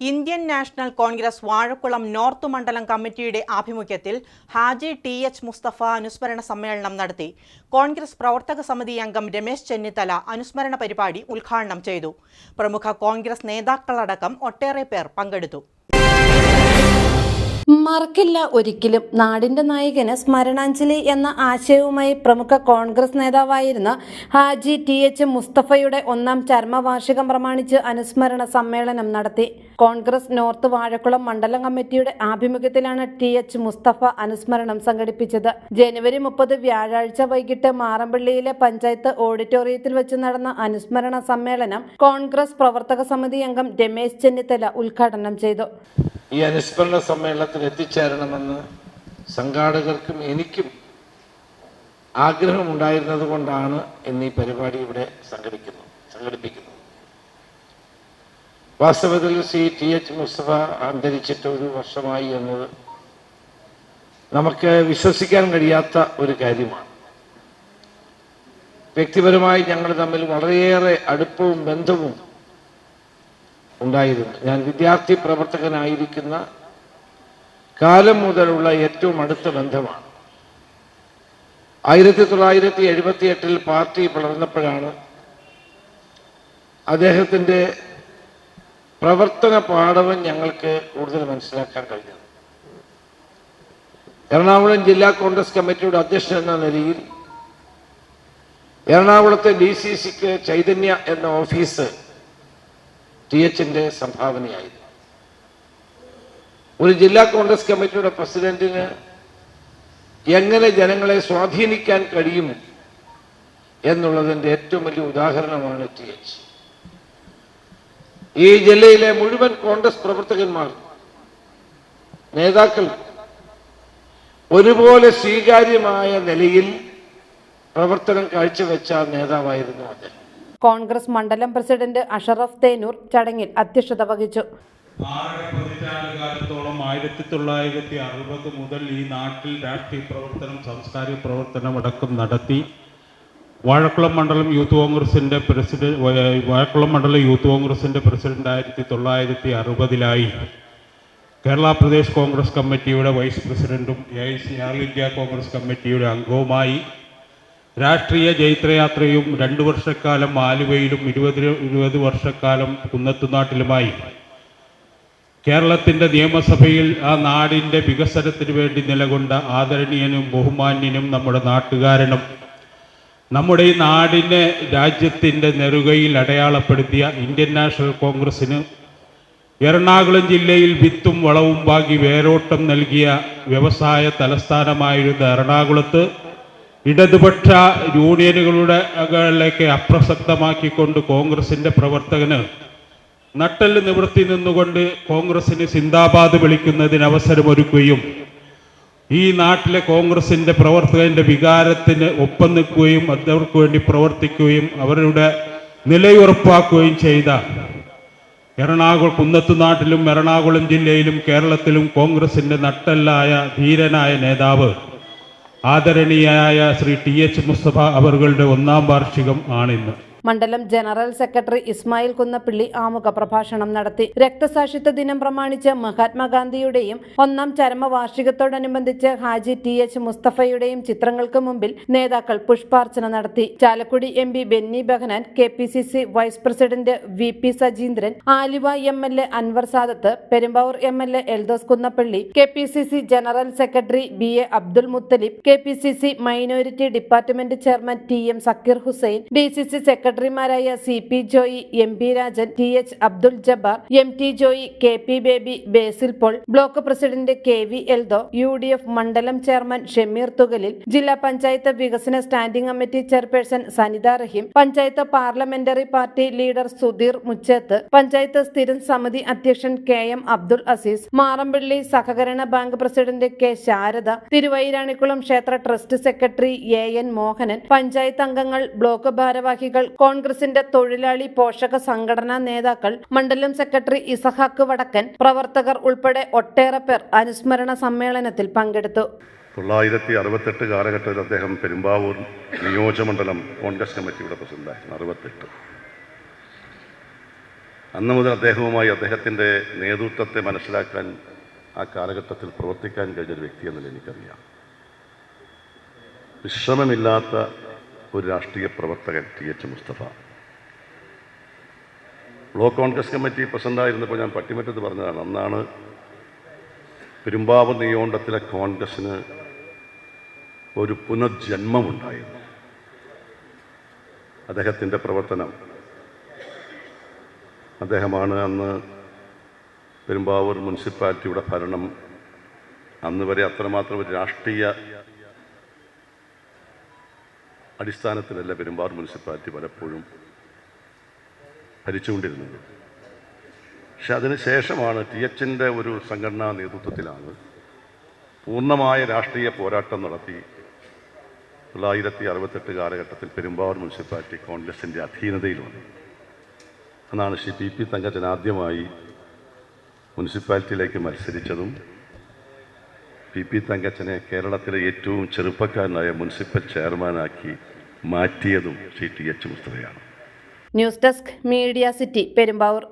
Indian National Congress Vazhakkulam north മണ്ഡലം കമ്മിറ്റിയുടെ ആഭിമുഖ്യത്തിൽ ഹാജി ടി എച്ച് മുസ്തഫ അനുസ്മരണ സമ്മേളനം നടത്തി. കോൺഗ്രസ് പ്രവർത്തക സമിതി അംഗം രമേശ് ചെന്നിത്തല അനുസ്മരണ പരിപാടി ഉദ്ഘാടനം ചെയ്തു. പ്രമുഖ കോൺഗ്രസ് നേതാക്കളടക്കം ഒട്ടേറെ പേർ പങ്കെടുത്തു. മറക്കില്ല ഒരിക്കലും. നാടിന്റെ നായകന് സ്മരണാഞ്ജലി എന്ന ആശയവുമായി പ്രമുഖ കോൺഗ്രസ് നേതാവായിരുന്ന ഹാജി ടി എച്ച് മുസ്തഫയുടെ ഒന്നാം ചരമവാർഷികം പ്രമാണിച്ച് അനുസ്മരണ സമ്മേളനം നടത്തി. കോൺഗ്രസ് നോർത്ത് വാഴക്കുളം മണ്ഡലം കമ്മിറ്റിയുടെ ആഭിമുഖ്യത്തിലാണ് ടി എച്ച് മുസ്തഫ അനുസ്മരണം സംഘടിപ്പിച്ചത്. ജനുവരി മുപ്പത് വ്യാഴാഴ്ച വൈകിട്ട് മാറമ്പള്ളിയിലെ പഞ്ചായത്ത് ഓഡിറ്റോറിയത്തിൽ വെച്ച് നടന്ന അനുസ്മരണ സമ്മേളനം കോൺഗ്രസ് പ്രവർത്തക സമിതി അംഗം രമേശ് ചെന്നിത്തല ഉദ്ഘാടനം ചെയ്തു. ഈ അനുസ്മരണ സമ്മേളനത്തിൽ എത്തിച്ചേരണമെന്ന് സംഘാടകർക്കും എനിക്കും ആഗ്രഹമുണ്ടായിരുന്നത് കൊണ്ടാണ് ഇന്ന് പരിപാടി ഇവിടെ സംഘടിക്കുന്നു സംഘടിപ്പിക്കുന്നത് വാസ്തവത്തിൽ സി ടി എച്ച് മുസ്തഫ അന്തരിച്ചിട്ട് ഒരു വർഷമായി എന്നത് നമുക്ക് വിശ്വസിക്കാൻ കഴിയാത്ത ഒരു കാര്യമാണ്. വ്യക്തിപരമായി ഞങ്ങൾ തമ്മിൽ വളരെയേറെ അടുപ്പവും ബന്ധവും ഉണ്ടായിരുന്നു ഞാൻ വിദ്യാർത്ഥി പ്രവർത്തകനായിരിക്കുന്ന കാലം മുതലുള്ള ഏറ്റവും അടുത്ത ബന്ധമാണ്. ആയിരത്തി തൊള്ളായിരത്തി എഴുപത്തി എട്ടിൽ പാർട്ടി പിളർന്നപ്പോഴാണ് അദ്ദേഹത്തിന്റെ പ്രവർത്തന പാഠവും ഞങ്ങൾക്ക് കൂടുതൽ മനസ്സിലാക്കാൻ കഴിഞ്ഞത്. എറണാകുളം ജില്ലാ കോൺഗ്രസ് കമ്മിറ്റിയുടെ അധ്യക്ഷൻ എന്ന നിലയിൽ എറണാകുളത്തെ ഡി സി സിക്ക് ചൈതന്യ എന്ന ഓഫീസ് ടി എച്ചിന്റെ സംഭാവനയായിരുന്നു ഒരു ജില്ലാ കോൺഗ്രസ് കമ്മിറ്റിയുടെ പ്രസിഡന്റിന് എങ്ങനെ ജനങ്ങളെ സ്വാധീനിക്കാൻ കഴിയും എന്നുള്ളതിന്റെ ഏറ്റവും വലിയ ഉദാഹരണമാണ് ടി എച്ച്. ഈ ജില്ലയിലെ മുഴുവൻ കോൺഗ്രസ് പ്രവർത്തകന്മാർ നേതാക്കൾ ഒരുപോലെ സ്വീകാര്യമായ നിലയിൽ പ്രവർത്തനം കാഴ്ചവെച്ച നേതാവായിരുന്നു അദ്ദേഹം. കോൺഗ്രസ് മണ്ഡലം പ്രസിഡന്റ് അഷറഫ് തേനൂർ ചടങ്ങിൽ അധ്യക്ഷത വഹിച്ചു. പതിറ്റാണ്ടുകാലത്തോളം ആയിരത്തി തൊള്ളായിരത്തി അറുപത് മുതൽ ഈ നാട്ടിൽ രാഷ്ട്രീയ പ്രവർത്തനം സാംസ്കാരിക പ്രവർത്തനം അടക്കം നടത്തി. വാഴക്കുളം മണ്ഡലം യൂത്ത് കോൺഗ്രസിന്റെ പ്രസിഡന്റ് വാഴക്കുളം മണ്ഡലം യൂത്ത് കോൺഗ്രസിന്റെ പ്രസിഡന്റ് ആയിരത്തി തൊള്ളായിരത്തി അറുപതിലായി. കേരള പ്രദേശ് കോൺഗ്രസ് കമ്മിറ്റിയുടെ വൈസ് പ്രസിഡന്റും A I C all India Congress കമ്മിറ്റിയുടെ അംഗവുമായി. രാഷ്ട്രീയ ജൈത്രയാത്രയും രണ്ടു വർഷക്കാലം ആലുവയിലും ഇരുപത് ഇരുപത് വർഷക്കാലം കുന്നത്തുനാട്ടിലുമായി കേരളത്തിന്റെ നിയമസഭയിൽ ആ നാടിന്റെ വികസനത്തിന് വേണ്ടി നിലകൊണ്ട ആദരണീയനും ബഹുമാന്യനും നമ്മുടെ നാട്ടുകാരനും നമ്മുടെ ഈ നാടിനെ രാജ്യത്തിന്റെ നെറുകയിൽ അടയാളപ്പെടുത്തിയ ഇന്ത്യൻ നാഷണൽ കോൺഗ്രസ്സിന് എറണാകുളം ജില്ലയിൽ വിത്തും വളവും ബാക്കി വേരോട്ടം നൽകിയ വ്യവസായ തലസ്ഥാനമായിരുന്ന എറണാകുളത്ത് ഇടതുപക്ഷ യൂണിയനുകളുടെ കളിലേക്ക് അപ്രസക്തമാക്കിക്കൊണ്ട് കോൺഗ്രസിന്റെ പ്രവർത്തകന് നട്ടൽ നിവൃത്തി നിന്നുകൊണ്ട് കോൺഗ്രസിന് സിന്ദാബാദ് വിളിക്കുന്നതിന് അവസരമൊരുക്കുകയും ഈ നാട്ടിലെ കോൺഗ്രസിന്റെ പ്രവർത്തകന്റെ വികാരത്തിന് ഒപ്പം നിൽക്കുകയും അവർക്ക് വേണ്ടി പ്രവർത്തിക്കുകയും അവരുടെ നിലയുറപ്പാക്കുകയും ചെയ്ത എറണാകുളം കുന്നത്തുനാട്ടിലും എറണാകുളം ജില്ലയിലും കേരളത്തിലും കോൺഗ്രസിന്റെ നട്ടല്ലായ ധീരനായ നേതാവ് ആദരണീയായ ശ്രീ ടി എച്ച് മുസ്തഫ അവരുടെ ഒന്നാം വാർഷികം ആണിന്ന്. മണ്ഡലം ജനറൽ സെക്രട്ടറി ഇസ്മായിൽ കുന്നപ്പിള്ളി ആമുഖ പ്രഭാഷണം നടത്തി. രക്തസാക്ഷിത്വ ദിനം പ്രമാണിച്ച് മഹാത്മാഗാന്ധിയുടെയും ഒന്നാം ചരമവാർഷികത്തോടനുബന്ധിച്ച് ഹാജി ടി എച്ച് മുസ്തഫയുടെയും ചിത്രങ്ങൾക്ക് മുമ്പിൽ നേതാക്കൾ പുഷ്പാർച്ചന നടത്തി. Chalakudy M P Benny Behanan K P C C vice president V P Sajeendran Aluva M L A Anwar Sadath Perumbavoor M L A Eldhose Kunnappilly K P C C general secretary B A Abdul Muthalib K P C C minority department chairman T M Sakkeer Hussain D C C സെക്രട്ടറിമാരായ C P Joy M P Rajan T H Abdul Jabbar M T Joy K P Baby Basil Paul block president K V Eldho U D F മണ്ഡലം chairman Shameer Thukalil ജില്ലാ പഞ്ചായത്ത് വികസന standing committee chairperson Sanitha Raheem panchayat parliamentary party leader Sudheer Mucheth panchayat സ്ഥിരം സമിതി അധ്യക്ഷൻ K M Abdul Azeez Marampally സഹകരണ bank president K Sharada Thiruvairanikkulam ക്ഷേത്ര trust secretary A N Mohanan panchayat അംഗങ്ങൾ block ഭാരവാഹികൾ കോൺഗ്രസിന്റെ തൊഴിലാളി പോഷക സംഘടനാ നേതാക്കൾ മണ്ഡലം സെക്രട്ടറി ഇസഹാക്ക് വടക്കൻ പ്രവർത്തകർ ഉൾപ്പെടെ ഒട്ടേറെ പേർ അനുസ്മരണ സമ്മേളനത്തിൽ പങ്കെടുത്തു. തൊള്ളായിരത്തി അറുപത്തെട്ട് കാലഘട്ടത്തിൽ അദ്ദേഹം പെരുമ്പാവൂർ നിയോജകമണ്ഡലം കോൺഗ്രസ് കമ്മിറ്റിയുടെ പ്രസിഡന്റായിരുന്നു അറുപത്തെട്ട്. അന്ന് മുതൽ അദ്ദേഹവുമായി അദ്ദേഹത്തിന്റെ നേതൃത്വത്തെ മനസ്സിലാക്കാൻ ആ കാലഘട്ടത്തിൽ പ്രവർത്തിക്കാൻ കഴിഞ്ഞൊരു വ്യക്തി എന്നതിൽ എനിക്കറിയാം. വിശ്രമമില്ലാത്ത ഒരു രാഷ്ട്രീയ പ്രവർത്തകൻ T H Mustafa. Block Congress committee പ്രസിഡന്റായിരുന്നപ്പോൾ ഞാൻ പട്ടിമറ്റത്ത് പറഞ്ഞതാണ് അന്നാണ് പെരുമ്പാവ് നിയോണ്ടത്തിലെ കോൺഗ്രസ്സിന് ഒരു പുനർജന്മമുണ്ടായിരുന്നു അദ്ദേഹത്തിന്റെ പ്രവർത്തനം അദ്ദേഹമാണ് അന്ന് പെരുമ്പാവൂർ മുനിസിപ്പാലിറ്റിയുടെ ഭരണം. അന്ന് വരെ അത്രമാത്രം ഒരു രാഷ്ട്രീയ അടിസ്ഥാനത്തിലല്ല പെരുമ്പാർ മുനിസിപ്പാലിറ്റി പലപ്പോഴും ഭരിച്ചുകൊണ്ടിരുന്നത്. പക്ഷെ അതിനുശേഷമാണ് ടി എച്ചിന്റെ ഒരു സംഘടനാ നേതൃത്വത്തിലാണ് പൂർണമായ രാഷ്ട്രീയ പോരാട്ടം നടത്തി തൊള്ളായിരത്തി അറുപത്തെട്ട് കാലഘട്ടത്തിൽ പെരുമ്പാവൂർ മുനിസിപ്പാലിറ്റി കോൺഗ്രസിന്റെ അധീനതയിൽ വന്നു. അന്നാണ് ശ്രീ പി പി തങ്കച്ചൻ ആദ്യമായി മുനിസിപ്പാലിറ്റിയിലേക്ക് മത്സരിച്ചതും പി പി തങ്കച്ചനെ കേരളത്തിലെ ഏറ്റവും ചെറുപ്പക്കാരനായ മുനിസിപ്പൽ ചെയർമാനാക്കി മാറ്റിയതും C T H news desk media city Perumbavoor.